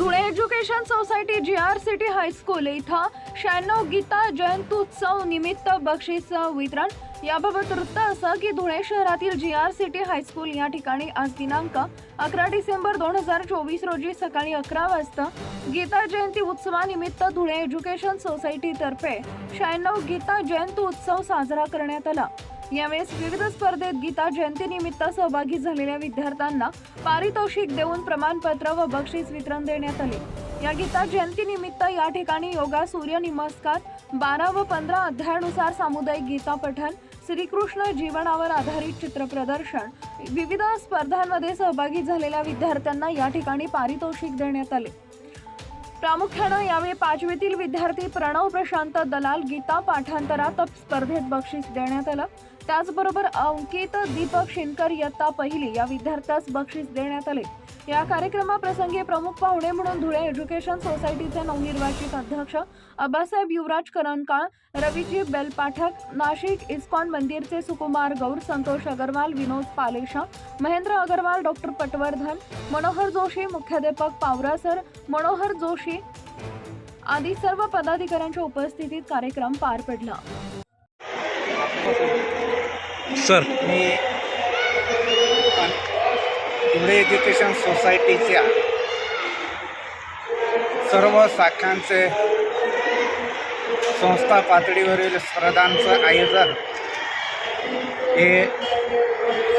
Dhule education society G R city high school इथं शहाण्णव गीता जयंतोत्सव निमित्त बक्षीस वितरण. याबाबत वृत्त असं की धुळे शहरातील जी आर सिटी हायस्कूल या ठिकाणी आज दिनांक अकरा डिसेंबर दोन हजार चोवीस रोजी सकाळी अकरा वाजता गीता जयंती उत्सवानिमित्त धुळे एज्युकेशन सोसायटीतर्फे शहाण्णव गीता जयंती उत्सव साजरा करण्यात आला. यावेळेस विविध स्पर्धेत गीता जयंतीनिमित्त सहभागी झालेल्या विद्यार्थ्यांना पारितोषिक देऊन प्रमाणपत्र व बक्षीस वितरण देण्यात आले. या गीता जयंतीनिमित्त या ठिकाणी योगा सूर्य नमस्कार बारा व पंधरा अध्यायानुसार सामुदायिक गीता पठण श्रीकृष्ण जीवनावर आधारित चित्र प्रदर्शन विविध स्पर्धांमध्ये सहभागी झालेल्या विद्यार्थ्यांना या ठिकाणी पारितोषिक देण्यात आले. प्रामुख्यानं यावेळी पाचवीतील विद्यार्थी प्रणव प्रशांत दलाल गीता पाठांतरात स्पर्धेत बक्षीस देण्यात आलं. त्याचबरोबर अंकित दीपक शिनकर इयत्ता पहिली या विद्यार्थ्यास बक्षीस देण्यात आले. या कार्यक्रमाप्रसंगी प्रमुख पाहुणे म्हणून धुळे एज्युकेशन सोसायटीचे नवनिर्वाचित अध्यक्ष अबासाहेब युवराज करणकाळ रविजी बेलपाठक नाशिक इस्कॉन मंदिरचे सुकुमार गौर संतोष अगरवाल विनोद पालेशा महेंद्र अगरवाल डॉक्टर पटवर्धन मनोहर जोशी मुख्याध्यापक पावरासर मनोहर जोशी आदी सर्व पदाधिकाऱ्यांच्या उपस्थितीत कार्यक्रम पार पडला. सर मी धुळे एज्युकेशन सोसायटीच्या सर्व शाखांचे संस्था पातळीवरील स्पर्धांचं आयोजन. हे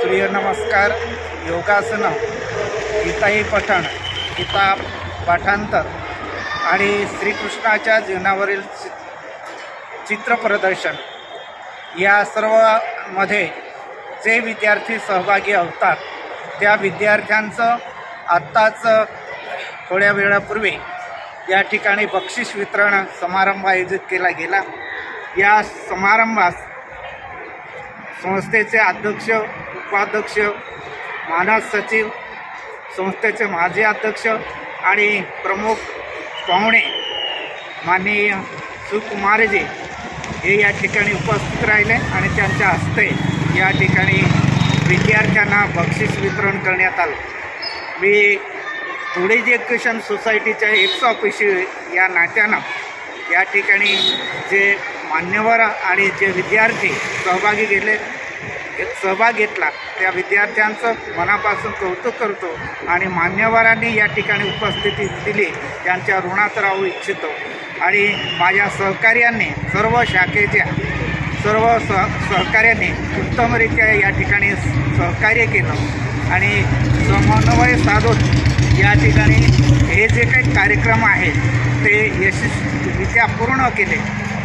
सूर्यनमस्कार योगासनं गीताई पठण गीता पाठांतर आणि श्रीकृष्णाच्या जीवनावरील चि चित्रप्रदर्शन या सर्वमध्ये जे विद्यार्थी सहभागी होतात त्या विद्यार्थ्यांचं आत्ताच थोड्या वेळापूर्वी या ठिकाणी बक्षीस वितरण समारंभ आयोजित केला गेला. या समारंभास संस्थेचे अध्यक्ष उपाध्यक्ष मानस सचिव संस्थेचे माजी अध्यक्ष आणि प्रमुख पाहुणे माननीय सुकुमारजी हे या ठिकाणी उपस्थित राहिले आणि त्यांच्या हस्ते या ठिकाणी विद्यार्थ्यांना बक्षीस वितरण करण्यात आलं. मी धुळे एज्युकेशन सोसायटीच्या एक्स ऑफिशी या नात्यानं या ठिकाणी जे मान्यवर आणि जे विद्यार्थी सहभागी घेतले सहभाग घेतला त्या विद्यार्थ्यांचं मनापासून कौतुक करतो आणि मान्यवरांनी या ठिकाणी उपस्थिती दिली त्यांच्या ऋणात राहू इच्छितो. आणि माझ्या सहकार्यांनी सर्व शाखेच्या सर्व सह सहकार्याने उत्तमरित्या या ठिकाणी सहकार्य केलं. आणि समन्वय साधून या ठिकाणी हे जे काही कार्यक्रम आहेत ते यशस्वीरित्या पूर्ण केले.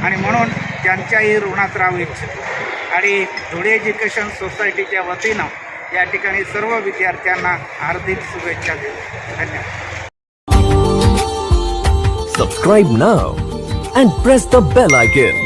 आणि म्हणून त्यांच्याही ऋणात राहू इच्छितो. आणि धुळे एज्युकेशन सोसायटीच्या वतीनं या ठिकाणी सर्व विद्यार्थ्यांना हार्दिक शुभेच्छा देतो. धन्यवाद. Subscribe now and press the bell icon